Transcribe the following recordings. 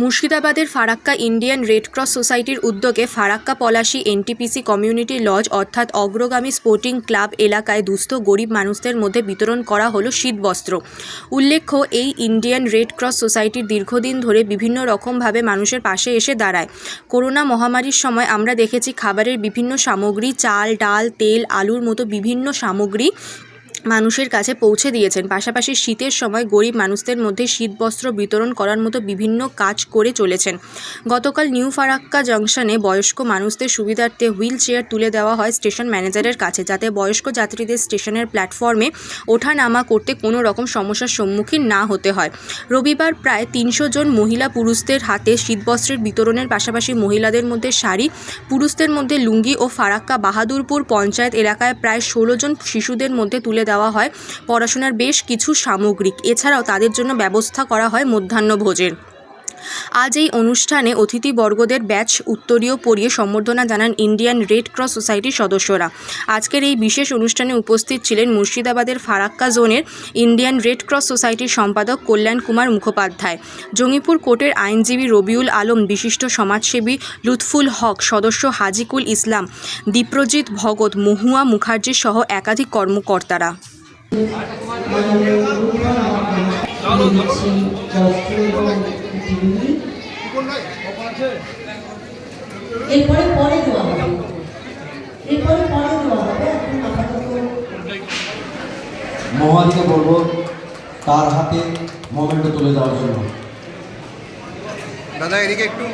মুর্শিদাবাদের Farakka Indian red cross সোসাইটির উদ্যোগে Farakka Palashi NTPC community lodge, অর্থাৎ অগ্রগামী স্পোর্টিং ক্লাব এলাকায় দুস্থ গরিব মানুষদের মধ্যে বিতরণ করা হলো শীতবস্ত্র। উল্লেখ্য, এই ইন্ডিয়ান রেড ক্রস সোসাইটির দীর্ঘদিন ধরে বিভিন্ন রকমভাবে মানুষের পাশে এসে দাঁড়ায়। করোনা মহামারীর সময় আমরা দেখেছি খাবারের বিভিন্ন সামগ্রী, চাল, ডাল, তেল, আলুর মতো বিভিন্ন সামগ্রী মানুষের কাছে পৌঁছে দিয়েছেন। পাশাপাশি শীতের সময় গরিব মানুষদের মধ্যে শীতবস্ত্র বিতরণ করার মতো বিভিন্ন কাজ করে চলেছেন। গতকাল নিউ ফারাক্কা জংশনে বয়স্ক মানুষদের সুবিধার্থে হুইল চেয়ার তুলে দেওয়া হয় স্টেশন ম্যানেজারের কাছে, যাতে বয়স্ক যাত্রীদের স্টেশনের প্ল্যাটফর্মে ওঠা নামা করতে কোনো রকম সমস্যার সম্মুখীন না হতে হয়। রবিবার প্রায় তিনশো জন মহিলা পুরুষদের হাতে শীতবস্ত্রের বিতরণের পাশাপাশি মহিলাদের মধ্যে শাড়ি, পুরুষদের মধ্যে লুঙ্গি ও ফারাক্কা বাহাদুরপুর পঞ্চায়েত এলাকায় প্রায় ষোলো জন শিশুদের মধ্যে তুলে দেওয়া হয়। পড়াশোনার বেশ কিছু সামগ্রিক। এছাড়াও তাদের জন্য ব্যবস্থা করা হয় মধ্যাহ্নভোজের। আজ এই অনুষ্ঠানে অতিথিবর্গদের ব্যাচ উত্তরীয় পরিয়ে সম্বর্ধনা জানান ইন্ডিয়ান রেড ক্রস সোসাইটির সদস্যরা। আজকের এই বিশেষ অনুষ্ঠানে উপস্থিত ছিলেন মুর্শিদাবাদের ফারাক্কা জোনের ইন্ডিয়ান রেড ক্রস সোসাইটির সম্পাদক কল্যাণ কুমার মুখোপাধ্যায়, জঙ্গিপুর কোর্টের আইনজীবী রবিউল আলম, বিশিষ্ট সমাজসেবী লুৎফুল হক, সদস্য হাজিকুল ইসলাম, দীপ্রজিৎ ভগত, মহুয়া মুখার্জি সহ একাধিক কর্মকর্তারা। এরপরে পরে দেওয়া হবে। এরপরে পরে দেওয়া হবে মহাদিকে বলব তার হাতে মোমেন্টে তুলে দেওয়ার জন্য। দাদা এদিকে একটু।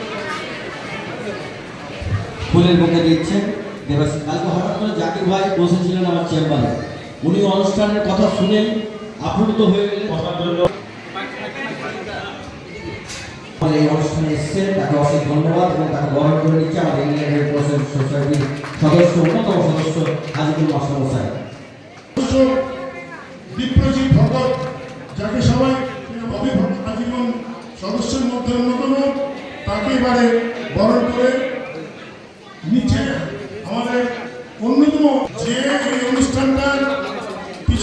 ফুলের বুকে দিচ্ছেন দেবাশী কালকে হঠাৎ করে জাকির ভাই বসেছিলেন আমার চেম্বারে উনি অনুষ্ঠানের কথা শুনেন আপ্লুত হয়ে গেলেন। কথার জন্য এই অনুষ্ঠানে তাকে অশেষ ধন্যবাদ এবং তাকে করে নিচ্ছে আমাদের সোসাইটির সদস্য, অন্যতম সদস্য ভগত যাকে সবাই আজীবন সদস্যের মধ্যে অন্যতম, তাকে এবারে বরণ করে নিচে আমাদের অন্যতম যে এই অনুষ্ঠানটার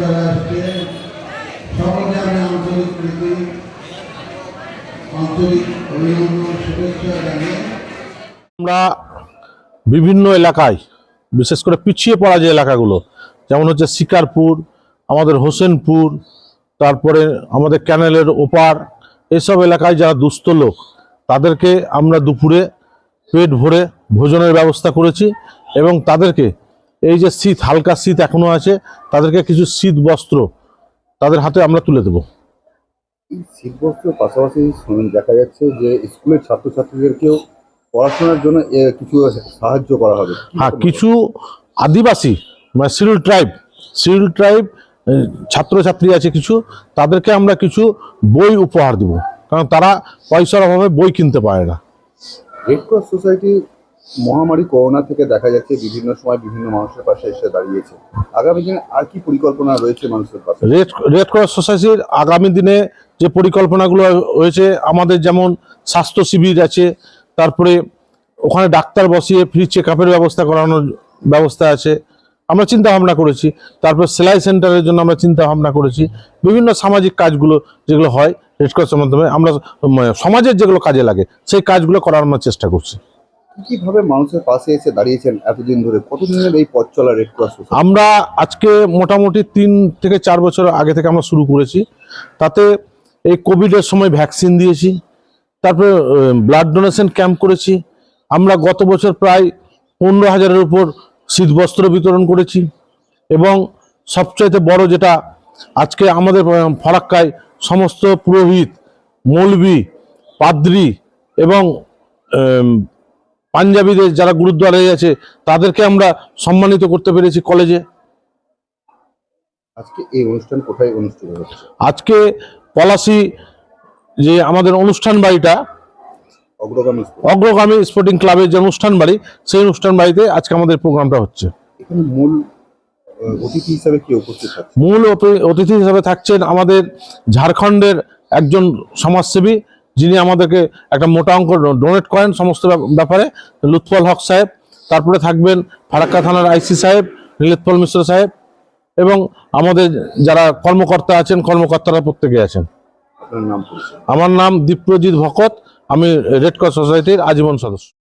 যারা আসছে সকলকে আমি আন্তরিক প্রীতি, আন্তরিক অভিনন্দন, শুভেচ্ছা জানিয়ে আমরা বিভিন্ন এলাকায়, বিশেষ করে পিছিয়ে পড়া যে এলাকাগুলো, যেমন হচ্ছে শিকারপুর, আমাদের হোসেনপুর, তারপরে আমাদের ক্যানেলের ওপার, এসব এলাকায় যারা দুস্থ লোক, তাদেরকে আমরা দুপুরে পেট ভরে ভোজনের ব্যবস্থা করেছি এবং তাদেরকে এই যে শীত হালকা শীত এখনও আছে তাদেরকে কিছু শীত বস্ত্র তাদের হাতে আমরা তুলে দেবো। এই শীতবস্ত্রের পাশাপাশি দেখা যাচ্ছে যে স্কুলের ছাত্রছাত্রীদেরকেও পড়াশোনার জন্য কিছু সাহায্য করা হবে। হ্যাঁ কিছু আদিবাসী মানে শিডিউল ট্রাইব শিডিউল ট্রাইব ছাত্রছাত্রী আছে কিছু তাদেরকে আমরা কিছু বই উপহার দিব। কারণ তারা পয়সার অভাবে বই কিনতে পারে না। রেড ক্রস সোসাইটি মহামারী করোনা থেকে দেখা যাচ্ছে বিভিন্ন সময় বিভিন্ন মানুষের পাশে এসে দাঁড়িয়েছে। আগামী দিনে আর কি পরিকল্পনা রয়েছে মানুষের পাশে? রেড রেড ক্রস সোসাইটির আগামী দিনে যে পরিকল্পনাগুলো হয়েছে আমাদের যেমন স্বাস্থ্য শিবির আছে, তারপরে ওখানে ডাক্তার বসিয়ে ফ্রি চেক আপের ব্যবস্থা করানোর ব্যবস্থা আছে, আমরা চিন্তা ভাবনা করেছি। তারপর সেলাই সেন্টারের জন্য আমরা চিন্তা ভাবনা করেছি। বিভিন্ন সামাজিক কাজগুলো যেগুলো হয় রেড ক্রসের মাধ্যমে আমরা সমাজের যেগুলো কাজে লাগে, সেই কাজগুলো করার আমরা চেষ্টা করছি। কীভাবে মানুষের পাশে এসে দাঁড়িয়েছেন এতদিন ধরে? কতদিনের এই পথ চলা রেড ক্রস আমরা আজকে মোটামুটি তিন থেকে চার বছর আগে থেকে আমরা শুরু করেছি। তাতে এই কোভিডের সময় ভ্যাকসিন দিয়েছি, তারপরে ব্লাড ডোনেশন ক্যাম্প করেছি। আমরা গত বছর প্রায় পনেরো হাজারের উপর শীতবস্ত্র বিতরণ করেছি এবং সবচাইতে বড় যেটা আজকে আমাদের ফরাক্কায় সমস্ত পুরোহিত মৌলবি পাদ্রি এবং পাঞ্জাবিদের যারা গুরুদ্বারে আছে তাদেরকে আমরা সম্মানিত করতে পেরেছি কলেজে। আজকে এই অনুষ্ঠান কোথায় অনুষ্ঠিত হচ্ছে? আজকে পলাশি যে আমাদের অনুষ্ঠান বাড়িটা অগ্রগামী অগ্রগামী স্পোর্টিং ক্লাবের যে অনুষ্ঠান বাড়ি সেই অনুষ্ঠান বাড়িতে আজকে আমাদের প্রোগ্রামটা হচ্ছে। এখানে মূল অতিথি হিসাবে কি উপস্থিত মূল অতিথি হিসেবে থাকছেন আমাদের ঝাড়খণ্ডের একজন সমাজসেবী যিনি আমাদেরকে একটা মোটা অঙ্ক ডোনেট করেন সমস্ত ব্যাপ- ব্যাপারে লুৎফল হক সাহেব। তারপরে থাকবেন ফারাক্কা থানার আইসি সাহেব নীলোৎফল মিশ্র সাহেব এবং আমাদের যারা কর্মকর্তা আছেন কর্মকর্তারা প্রত্যেকে আছেন। নাম আমার নাম দীপ্রজিৎ ভকত আমি রেড ক্রস সোসাইটির আজীবন সদস্য।